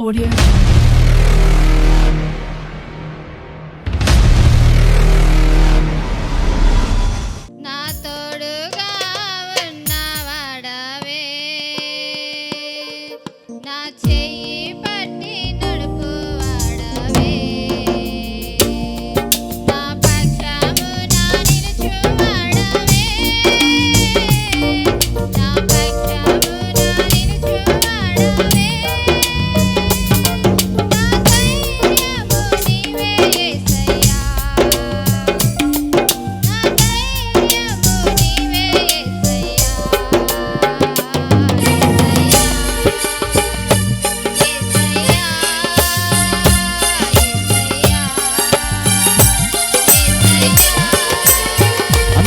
Audio.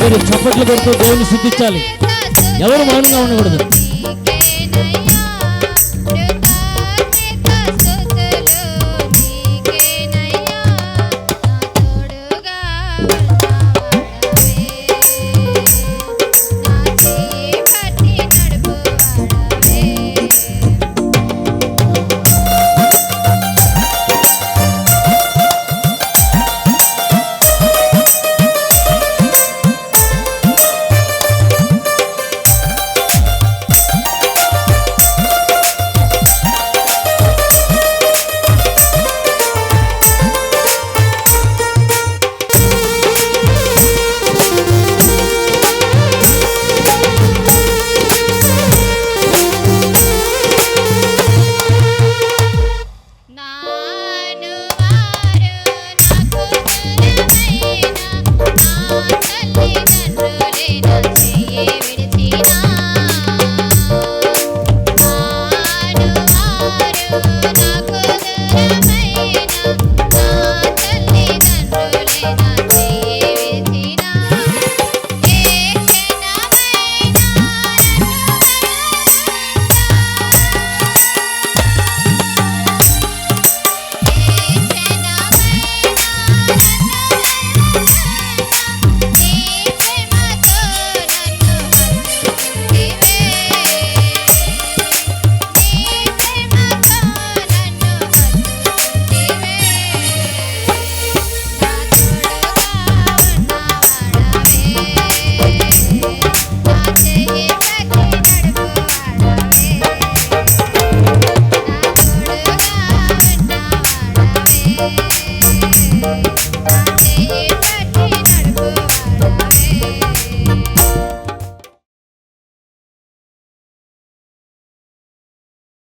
మీరు చప్పట్లు కొడుతూ దేవుని శుద్ధించాలి. ఎవరు మౌనంగా ఉండకూడదు.